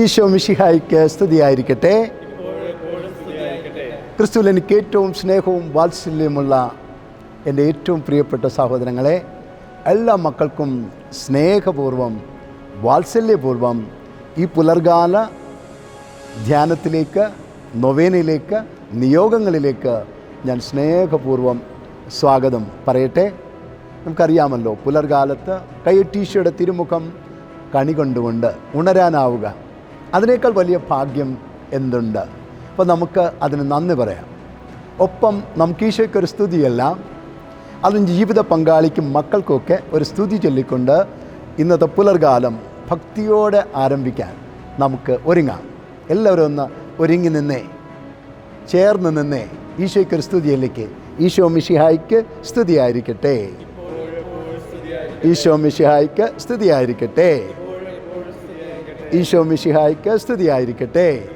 ഈശോ മിഷിഹായിക്ക് സ്തുതിയായിരിക്കട്ടെ. ക്രിസ്തുവിൽ എനിക്ക് ഏറ്റവും സ്നേഹവും വാത്സല്യമുള്ള എന്റെ ഏറ്റവും പ്രിയപ്പെട്ട സഹോദരങ്ങളെ എല്ലാ മക്കൾക്കും സ്നേഹപൂർവം വാത്സല്യപൂർവം ഈ പുലർകാല ധ്യാനത്തിലേക്ക് നൊവേനയിലേക്ക് നിയോഗങ്ങളിലേക്ക് ഞാൻ സ്നേഹപൂർവം സ്വാഗതം പറയട്ടെ. നമുക്കറിയാമല്ലോ പുലർകാലത്ത് കൈ ടീഷയുടെ തിരുമുഖം കണി കൊണ്ടുകൊണ്ട് ഉണരാനാവുക. അതിനേക്കാൾ വലിയ ഭാഗ്യം എന്തുണ്ട്? അപ്പോൾ നമുക്ക് അതിന് നന്ദി പറയാം. ഒപ്പം നമുക്ക് ഈശോയ്ക്കൊരു സ്തുതിയല്ല അതും ജീവിത പങ്കാളിക്കും മക്കൾക്കൊക്കെ ഒരു സ്തുതി ചൊല്ലിക്കൊണ്ട് ഇന്നത്തെ പുലർകാലം ഭക്തിയോടെ ആരംഭിക്കാൻ നമുക്ക് ഒരുങ്ങാം. എല്ലാവരും ഒന്ന് ഒരുങ്ങി നിന്നേ ചേർന്ന് നിന്നേ ഈശോയ്ക്കൊരു സ്തുതിയിലേക്ക്. ഈശോ മിഷിഹായിക്ക് സ്തുതിയായിരിക്കട്ടെ. ഈശോ മിഷിഹായിക്ക് സ്തുതിയായിരിക്കട്ടെ. ഈശോ മിഷിഹായ്ക്ക് സ്തുതിയായിരിക്കട്ടെ.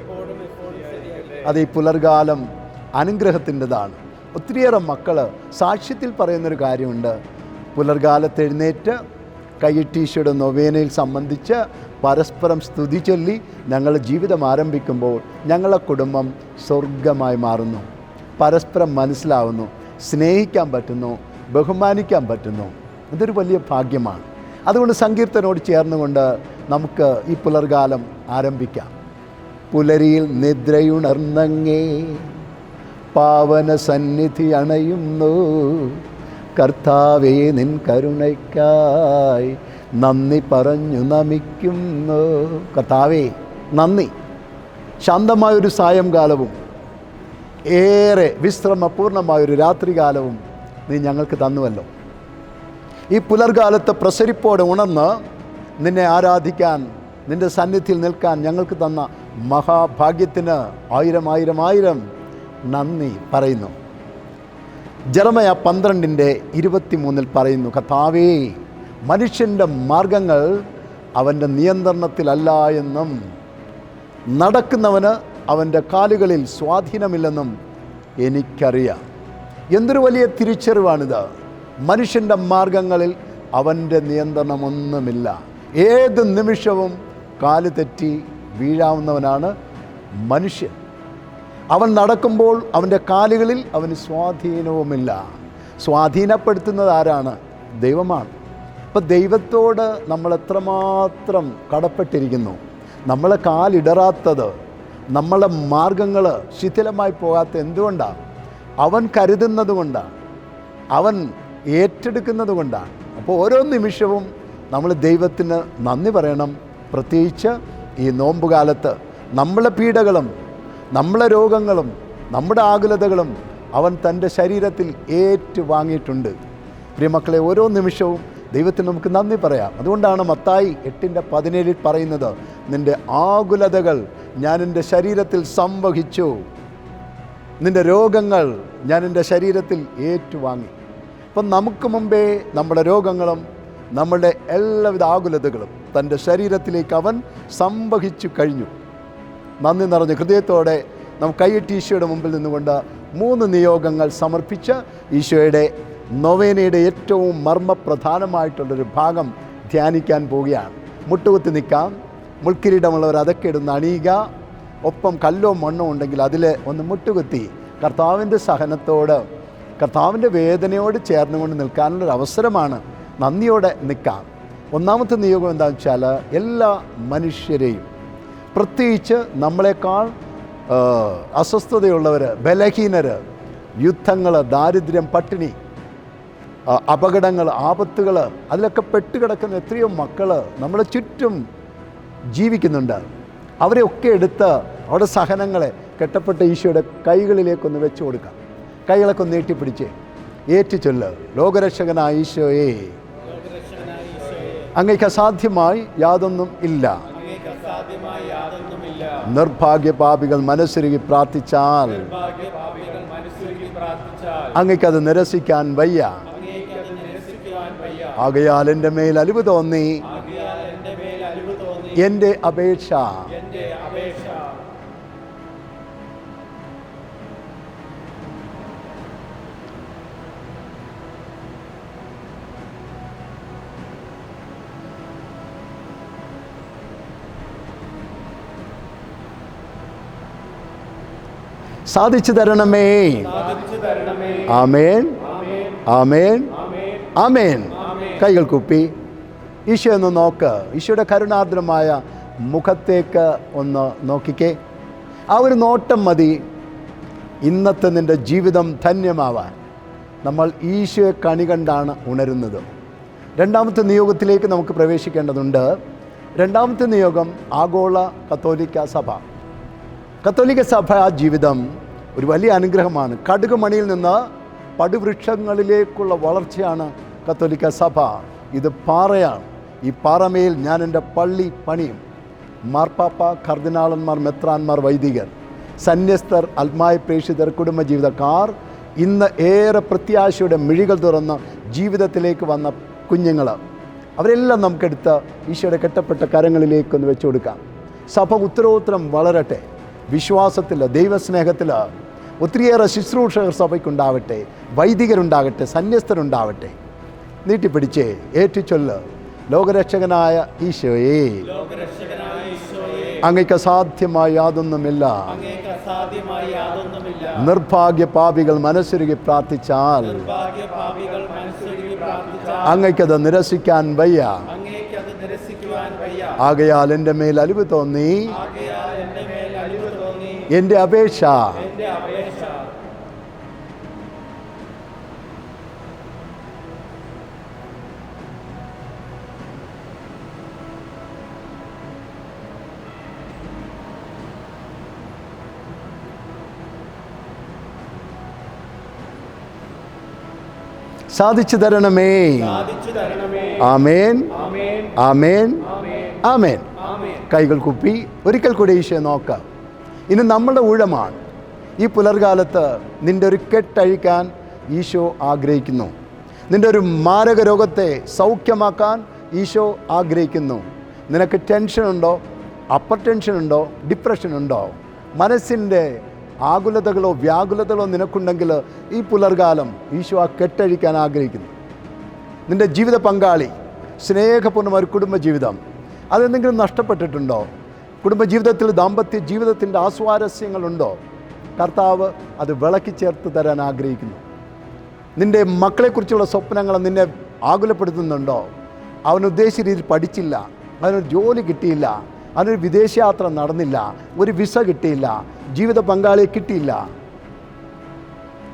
അത് ഈ പുലർകാലം അനുഗ്രഹത്തിന്റെതാണ്. ഒത്തിരിയേറെ മക്കൾ സാക്ഷ്യത്തിൽ പറയുന്നൊരു കാര്യമുണ്ട്. പുലർകാലത്ത് എഴുന്നേറ്റ് കൈയിട്ടീശയുടെ നൊവേനയിൽ സംബന്ധിച്ച് പരസ്പരം സ്തുതി ചൊല്ലി ഞങ്ങൾ ജീവിതം ആരംഭിക്കുമ്പോൾ ഞങ്ങളെ കുടുംബം സ്വർഗമായി മാറുന്നു. പരസ്പരം മനസ്സിലാവുന്നു സ്നേഹിക്കാൻ പറ്റുന്നു ബഹുമാനിക്കാൻ പറ്റുന്നു. അതൊരു വലിയ ഭാഗ്യമാണ്. അതുകൊണ്ട് സങ്കീർത്തനോട് ചേർന്നുകൊണ്ട് നമുക്ക് ഈ പുലർകാലം ആരംഭിക്കാം. പുലരിയിൽ നിദ്രയുണർന്നങ്ങേ പാവന സന്നിധി അണയുന്നു. കർത്താവേ നിൻ കരുണയ്ക്കായി നന്ദി പറഞ്ഞു നമിക്കുന്നു. കർത്താവേ നന്ദി. ശാന്തമായൊരു സായംകാലവും ഏറെ വിശ്രമപൂർണമായൊരു രാത്രികാലവും നീ ഞങ്ങൾക്ക് തന്നുവല്ലോ. ഈ പുലർകാലത്ത് പ്രസരിപ്പോടെ ഉണർന്ന് നിന്നെ ആരാധിക്കാൻ നിന്റെ സന്നിധിയിൽ നിൽക്കാൻ ഞങ്ങൾക്ക് തന്ന മഹാഭാഗ്യത്തിന് ആയിരം ആയിരം ആയിരം നന്ദി പറയുന്നു. ജറമയ പന്ത്രണ്ടിന്റെ ഇരുപത്തിമൂന്നിൽ പറയുന്നു കഥാവേ മനുഷ്യന്റെ മാർഗങ്ങൾ അവന്റെ നിയന്ത്രണത്തിലല്ല എന്നും നടക്കുന്നവന് അവന്റെ കാലുകളിൽ സ്വാധീനമില്ലെന്നും എനിക്കറിയാം. എന്തൊരു വലിയ തിരിച്ചറിവാണിത്. മനുഷ്യന്റെ മാർഗങ്ങളിൽ അവന്റെ നിയന്ത്രണമൊന്നുമില്ല. ഏത് നിമിഷവും കാൽ തെറ്റി വീഴാവുന്നവനാണ് മനുഷ്യൻ. അവൻ നടക്കുമ്പോൾ അവന്റെ കാലുകളിൽ അവന് സ്വാധീനവുമില്ല. സ്വാധീനപ്പെടുത്തുന്നത് ആരാണ്? ദൈവമാണ്. അപ്പം ദൈവത്തോട് നമ്മൾ എത്രമാത്രം കടപ്പെട്ടിരിക്കുന്നു? നമ്മളെ കാലിടറാത്തത് നമ്മളെ മാർഗങ്ങൾ ശിഥിലമായി പോകാത്ത എന്തുകൊണ്ടാണ് അവൻ കരുതുന്നത് കൊണ്ടാണ് അവൻ ഏറ്റെടുക്കുന്നത് കൊണ്ടാണ്. അപ്പോൾ ഓരോ നിമിഷവും നമ്മൾ ദൈവത്തിന് നന്ദി പറയണം. പ്രത്യേകിച്ച് ഈ നോമ്പുകാലത്ത് നമ്മളെ പീഡകളും നമ്മളെ രോഗങ്ങളും നമ്മുടെ ആകുലതകളും അവൻ തന്റെ ശരീരത്തിൽ ഏറ്റുവാങ്ങിയിട്ടുണ്ട്. പ്രിയമക്കളെ ഓരോ നിമിഷവും ദൈവത്തിന് നമുക്ക് നന്ദി പറയാം. അതുകൊണ്ടാണ് മത്തായി എട്ടിന്റെ പതിനേഴിൽ പറയുന്നത് നിന്റെ ആകുലതകൾ ഞാൻ എന്റെ ശരീരത്തിൽ സംവഹിച്ചു. നിന്റെ രോഗങ്ങൾ ഞാൻ എന്റെ ശരീരത്തിൽ ഏറ്റുവാങ്ങി. അപ്പം നമുക്ക് മുമ്പേ നമ്മുടെ രോഗങ്ങളും നമ്മുടെ എല്ലാവിധ ആകുലതകളും തന്റെ ശരീരത്തിലേക്ക് അവൻ സംവഹിച്ചു കഴിഞ്ഞു. നന്ദി നിറഞ്ഞ ഹൃദയത്തോടെ നമുക്ക് കൈയിട്ട് ഈശോയുടെ മുമ്പിൽ നിന്നുകൊണ്ട് മൂന്ന് നിയോഗങ്ങൾ സമർപ്പിച്ച് ഈശോയുടെ നൊവേനയുടെ ഏറ്റവും മർമ്മപ്രധാനമായിട്ടുള്ളൊരു ഭാഗം ധ്യാനിക്കാൻ പോവുകയാണ്. മുട്ടുകുത്തി നിൽക്കാം. മുൾക്കിരീടമുള്ളവർ അതൊക്കെ ഇടുന്ന അണിയുക. ഒപ്പം കല്ലോ മണ്ണോ ഉണ്ടെങ്കിൽ അതിൽ ഒന്ന് മുട്ടുകുത്തി കർത്താവിന്റെ സഹനത്തോട് കർത്താവിന്റെ വേദനയോട് ചേർന്നുകൊണ്ട് നിൽക്കാനുള്ളൊരു അവസരമാണ് നന്ദിയോടെ നിൽക്കാം. ഒന്നാമത്തെ നിയോഗം എന്താണെന്ന് വെച്ചാൽ എല്ലാ മനുഷ്യരെയും പ്രത്യേകിച്ച് നമ്മളെക്കാൾ അസ്വസ്ഥതയുള്ളവർ ബലഹീനർ യുദ്ധങ്ങൾ ദാരിദ്ര്യം പട്ടിണി അപകടങ്ങൾ ആപത്തുകൾ അതിലൊക്കെ പെട്ടുകിടക്കുന്ന എത്രയോ മക്കൾ നമ്മുടെ ചുറ്റും ജീവിക്കുന്നുണ്ട്. അവരെയൊക്കെ എടുത്ത് അവരുടെ സഹനങ്ങളെ കെട്ടപ്പെട്ട ഈശോയുടെ കൈകളിലേക്കൊന്ന് വെച്ചു കൊടുക്കാം. കൈകളൊക്കെ നീട്ടിപ്പിടിച്ച് ഏറ്റു ചൊല്ല് ലോകരക്ഷകനായ ഈശോയെ. അങ്ങേക്ക് അസാധ്യമായി യാതൊന്നും ഇല്ല. നിർഭാഗ്യ പാപികൾ മനസ്സുരുകി പ്രാർത്ഥിച്ചാൽ. അങ്ങേക്കത് നിരസിക്കാൻ വയ്യ. ആകയാൽ എന്റെ മേൽ അലിവ് തോന്നി. എന്റെ അപേക്ഷ സാധിച്ചു തരണമേ. ആമേൻ. ആമേൻ. ആമേൻ. കൈകൾ കുപ്പി. ഈശോ ഒന്ന് നോക്ക്. ഈശോയുടെ കരുണാർദ്രമായ മുഖത്തേക്ക് ഒന്ന് നോക്കിക്കേ. ആ ഒരു നോട്ടം മതി. ഇന്നത്തെ നിന്റെ ജീവിതം ധന്യമാവാൻ. നമ്മൾ ഈശോയെ കണി കണ്ടാണ് ഉണരുന്നത്. രണ്ടാമത്തെ നിയോഗത്തിലേക്ക് നമുക്ക് പ്രവേശിക്കേണ്ടതുണ്ട്. രണ്ടാമത്തെ നിയോഗം ആഗോള കത്തോലിക്ക സഭ. കത്തോലിക്ക സഭ ജീവിതം ഒരു വലിയ അനുഗ്രഹമാണ്. കടുകുമണിയിൽ നിന്ന് പടുവൃക്ഷങ്ങളിലേക്കുള്ള വളർച്ചയാണ് കത്തോലിക്ക സഭ. ഇത് പാറയാണ്. ഈ പാറമേൽ ഞാൻ എന്റെ പള്ളി പണിയും. മാർപ്പാപ്പ കർദിനാളന്മാർ മെത്രാന്മാർ വൈദികർ സന്യസ്തർ ആത്മായ പ്രേക്ഷിതർ കുടുംബജീവിതക്കാർ ഇന്ന് ഏറെ പ്രത്യാശയുടെ മിഴികൾ തുറന്ന് ജീവിതത്തിലേക്ക് വന്ന കുഞ്ഞുങ്ങൾ അവരെല്ലാം നമുക്കെടുത്ത് ഈശോയുടെ കെട്ടപ്പെട്ട കരങ്ങളിലേക്കൊന്ന് വെച്ചു കൊടുക്കാം. സഭ ഉത്തരോത്തരം വളരട്ടെ. വിശ്വാസത്തിൽ ദൈവസ്നേഹത്തിൽ ഒത്തിരിയേറെ ശുശ്രൂഷകർ സഭയ്ക്കുണ്ടാവട്ടെ വൈദികരുണ്ടാകട്ടെ സന്യസ്തരുണ്ടാവട്ടെ. നീട്ടിപ്പിടിച്ച് ഏറ്റുചൊല്ല് ലോകരക്ഷകനായ ഈശോയെ. അങ്ങേക്ക് അസാധ്യമായ യാതൊന്നുമില്ല. നിർഭാഗ്യ പാപികൾ മനസ്സുരുകി പ്രാർത്ഥിച്ചാൽ അങ്ങക്കത് നിരസിക്കാൻ വയ്യ. ആകയാൽ എന്റെ മേൽ അലിവ് തോന്നി. എന്റെ അപേക്ഷ. എന്റെ അപേക്ഷ. സാധിച്ചു തരണമേ. സാധിച്ചു തരണമേ. ആമേൻ. ആമേൻ. ആമേൻ. ആമേൻ. ആമേൻ. ആമേൻ. കൈകൾ കുപ്പി ഒരിക്കൽ കൂടെ ഈശോ നോക്കാം. ഇനി നമ്മളുടെ ഊഴമാണ്. ഈ പുലർകാലത്ത് നിന്റെ ഒരു കെട്ടഴിക്കാൻ ഈശോ ആഗ്രഹിക്കുന്നു. നിന്റെ ഒരു മാരക രോഗത്തെ സൗഖ്യമാക്കാൻ ഈശോ ആഗ്രഹിക്കുന്നു. നിനക്ക് ടെൻഷനുണ്ടോ അപ്പർ ടെൻഷനുണ്ടോ ഡിപ്രഷനുണ്ടോ മനസ്സിന്റെ ആകുലതകളോ വ്യാകുലതകളോ നിനക്കുണ്ടെങ്കിൽ ഈ പുലർകാലം ഈശോ ആ കെട്ടഴിക്കാൻ ആഗ്രഹിക്കുന്നു. നിന്റെ ജീവിത പങ്കാളി സ്നേഹപൂർണമായ ഒരു കുടുംബജീവിതം അതെന്തെങ്കിലും നഷ്ടപ്പെട്ടിട്ടുണ്ടോ? കുടുംബജീവിതത്തിൽ ദാമ്പത്യ ജീവിതത്തിന്റെ ആസ്വാരസ്യങ്ങളുണ്ടോ? കർത്താവ് അത് വിളക്കി ചേർത്ത് തരാൻ ആഗ്രഹിക്കുന്നു. നിന്റെ മക്കളെക്കുറിച്ചുള്ള സ്വപ്നങ്ങൾ നിന്നെ ആകുലപ്പെടുത്തുന്നുണ്ടോ? അവൻ ഉദ്ദേശിച്ച രീതിയിൽ പഠിച്ചില്ല. അവനൊരു ജോലി കിട്ടിയില്ല. അവനൊരു വിദേശയാത്ര നടന്നില്ല. ഒരു വിസ കിട്ടിയില്ല. ജീവിത പങ്കാളിയെ കിട്ടിയില്ല.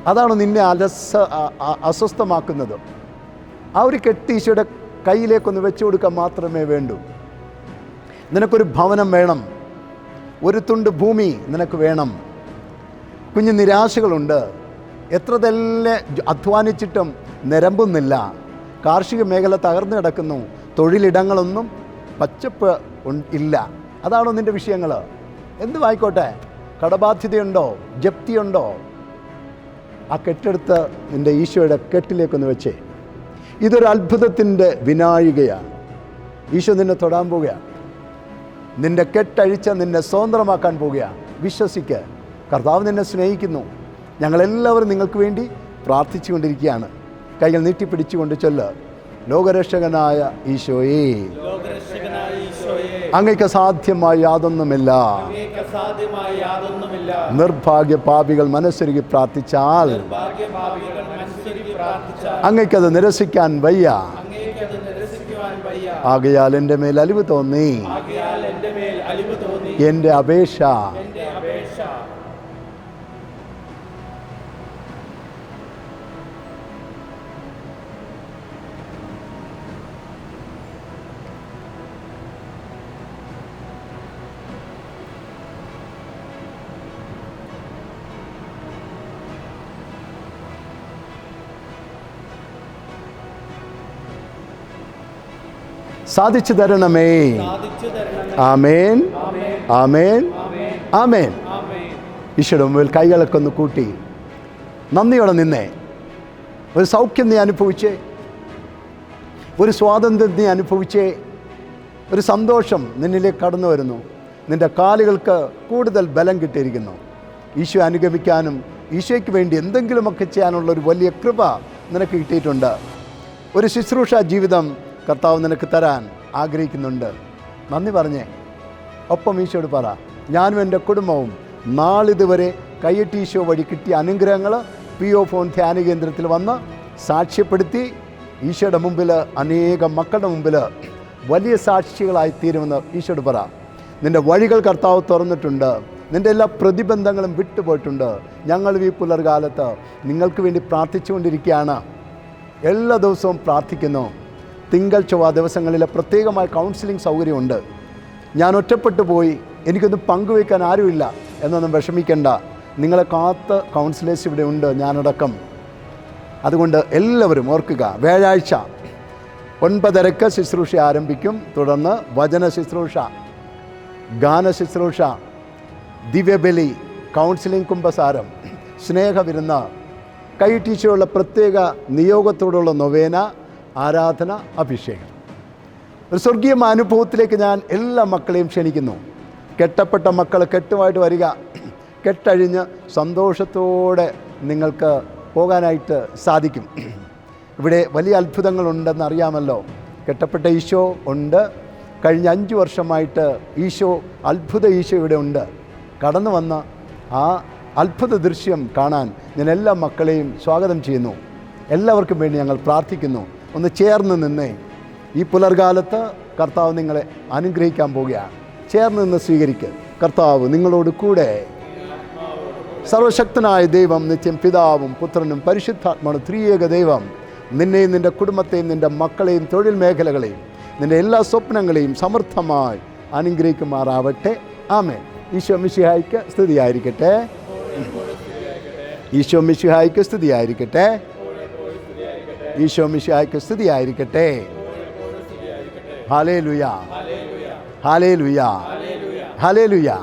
അതാണ് നിന്നെ അലസ അസ്വസ്ഥമാക്കുന്നത്. ആ ഒരു കെട്ട് ഈശോയുടെ കയ്യിലേക്കൊന്ന് വെച്ചു കൊടുക്കാൻ മാത്രമേ വേണ്ടൂ. നിനക്കൊരു ഭവനം വേണം. ഒരു തുണ്ട് ഭൂമി നിനക്ക് വേണം. കുഞ്ഞു നിരാശകളുണ്ട്. എത്ര തന്നെ അധ്വാനിച്ചിട്ടും നിരമ്പുന്നില്ല. കാർഷിക മേഖല തകർന്നു കിടക്കുന്നു. തൊഴിലിടങ്ങളൊന്നും പച്ചപ്പ് ഇല്ല. അതാണോ നിന്റെ വിഷയങ്ങൾ എന്തുമായിക്കോട്ടെ കടബാധ്യതയുണ്ടോ? ജപ്തിയുണ്ടോ? ആ കെട്ടെടുത്ത് നിന്റെ ഈശോയുടെ കെട്ടിലേക്കൊന്ന് വെച്ചേ. ഇതൊരു അത്ഭുതത്തിന്റെ വിനായികയാണ് ഈശോ നിന്നെ തൊടാൻ പോവുകയാണ്. നിന്റെ കെട്ടഴിച്ച നിന്നെ സ്വതന്ത്രമാക്കാൻ പോവുകയാണ് വിശ്വസിക്ക്. കർത്താവ് നിന്നെ സ്നേഹിക്കുന്നു. ഞങ്ങളെല്ലാവരും നിങ്ങൾക്ക് വേണ്ടി പ്രാർത്ഥിച്ചു കൊണ്ടിരിക്കുകയാണ് കൈകൾ നീട്ടിപ്പിടിച്ചുകൊണ്ട് ചൊല്ല്. ലോകരക്ഷകനായ ഈശോയെ. അങ്ങക്ക് അങ്ങയ്ക്ക് സാധ്യമായ യാതൊന്നുമില്ല. നിർഭാഗ്യ പാപികൾ മനസ്സൊരുക്കി പ്രാർത്ഥിച്ചാൽ അങ്ങക്കത് അങ്ങയ്ക്കത് നിരസിക്കാൻ വയ്യ. ആകയാൽ എന്റെ മേൽ അലിവ് തോന്നി ആകയാൽ എന്റെ മേൽ അലിവ് തോന്നി എന്റെ അപേക്ഷ. സാധിച്ചു തരണമേ. ആമേൻ. ആമേൻ. ആമേൻ. ഈശോയുടെ മുമ്പിൽ കൈകളൊക്കെ ഒന്ന് കൂട്ടി. നന്ദിയോടെ നിന്നേ. ഒരു സൗഖ്യം നീ അനുഭവിച്ചേ. ഒരു സ്വാതന്ത്ര്യം നീ അനുഭവിച്ചേ. ഒരു സന്തോഷം നിന്നിലേക്ക് കടന്നു വരുന്നു. നിന്റെ കാലുകൾക്ക് കൂടുതൽ ബലം കിട്ടിയിരിക്കുന്നു. ഈശോ അനുഗമിക്കാനും ഈശോയ്ക്ക് വേണ്ടി എന്തെങ്കിലുമൊക്കെ ചെയ്യാനുള്ള ഒരു വലിയ കൃപ നിനക്ക് കിട്ടിയിട്ടുണ്ട്. ഒരു ശുശ്രൂഷ ജീവിതം കർത്താവ് നിനക്ക് തരാൻ ആഗ്രഹിക്കുന്നുണ്ട്. നന്ദി പറഞ്ഞേ. ഒപ്പം ഈശോട് പറ ഞാനും എന്റെ കുടുംബവും നാളിതുവരെ കയ്യെട്ടി ഈശോ വഴി കിട്ടിയ അനുഗ്രഹങ്ങൾ പി ഒ ഫോൺ ധ്യാന കേന്ദ്രത്തിൽ വന്ന് സാക്ഷ്യപ്പെടുത്തി ഈശോയുടെ മുമ്പിൽ അനേകം മക്കളുടെ മുമ്പിൽ വലിയ സാക്ഷികളായി തീരുമെന്ന് ഈശോട് പറ. നിന്റെ വഴികൾ കർത്താവ് തുറന്നിട്ടുണ്ട് നിന്റെ എല്ലാ പ്രതിബന്ധങ്ങളും വിട്ടുപോയിട്ടുണ്ട്. ഞങ്ങൾ ഈ പുലർകാലത്ത് നിങ്ങൾക്ക് വേണ്ടി പ്രാർത്ഥിച്ചുകൊണ്ടിരിക്കുകയാണ്. എല്ലാ ദിവസവും പ്രാർത്ഥിക്കുന്നു. തിങ്കൾ ചൊവ്വ ദിവസങ്ങളിൽ പ്രത്യേകമായ കൗൺസിലിംഗ് സൗകര്യമുണ്ട്. ഞാൻ ഒറ്റപ്പെട്ടു പോയി. എനിക്കൊന്നും പങ്കുവയ്ക്കാൻ ആരുമില്ല. എന്നൊന്നും വിഷമിക്കേണ്ട. നിങ്ങളെ കാത്ത് കൗൺസിലേഴ്സ് ഇവിടെ ഉണ്ട് ഞാനടക്കം. അതുകൊണ്ട് എല്ലാവരും ഓർക്കുക വ്യാഴാഴ്ച ഒൻപതരക്ക് ശുശ്രൂഷ ആരംഭിക്കും. തുടർന്ന് വചന ശുശ്രൂഷ ഗാന ശുശ്രൂഷ ദിവ്യബലി കൗൺസിലിംഗ് കുംഭസാരം സ്നേഹവിരുന്ന് ടീച്ചറുള്ള പ്രത്യേക നിയോഗത്തോടുള്ള നൊവേന ആരാധന അഭിഷേകം. ഒരു സ്വർഗീയ അനുഭവത്തിലേക്ക് ഞാൻ എല്ലാ മക്കളെയും ക്ഷണിക്കുന്നു. കെട്ടപ്പെട്ട മക്കൾ കെട്ടുമായിട്ട് വരിക. കെട്ടഴിഞ്ഞ് സന്തോഷത്തോടെ നിങ്ങൾക്ക് പോകാനായിട്ട് സാധിക്കും. ഇവിടെ വലിയ അത്ഭുതങ്ങളുണ്ടെന്ന് അറിയാമല്ലോ. കെട്ടപ്പെട്ട ഈശോ ഉണ്ട്. കഴിഞ്ഞ അഞ്ച് വർഷമായിട്ട് ഈശോ അത്ഭുത ഈശോ ഇവിടെ ഉണ്ട്. കടന്നു വന്ന ആ അത്ഭുത ദൃശ്യം കാണാൻ ഞാൻ എല്ലാ മക്കളെയും സ്വാഗതം ചെയ്യുന്നു. എല്ലാവർക്കും വേണ്ടി ഞങ്ങൾ പ്രാർത്ഥിക്കുന്നു. ഒന്ന് ചേർന്ന് നിന്നേ. ഈ പുലർകാലത്ത് കർത്താവ് നിങ്ങളെ അനുഗ്രഹിക്കാൻ പോവുകയാണ്. ചേർന്ന് നിന്ന് സ്വീകരിക്കുക കർത്താവ് നിങ്ങളോട് കൂടെ. സർവശക്തനായ ദൈവം നിത്യം പിതാവും പുത്രനും പരിശുദ്ധാത്മാവും ത്രിയേക ദൈവം. നിന്നെയും നിന്റെ കുടുംബത്തെയും നിന്റെ മക്കളെയും തൊഴിൽ മേഖലകളെയും നിന്റെ എല്ലാ സ്വപ്നങ്ങളെയും സമൃദ്ധമായി അനുഗ്രഹിക്കുമാറാവട്ടെ. ആമേ ഈശോ മിശിഹായിക്ക് സ്തുതിയായിരിക്കട്ടെ. ഈശോ മിശിഹായിക്ക് സ്തുതിയായിരിക്കട്ടെ. ഈശോ മിശിഹായിക്ക് സ്തുതിയായിരിക്കട്ടെ. ഹാലേ ലുയാ ഹാലേ ലുയാ ഹാലേ ലുയാ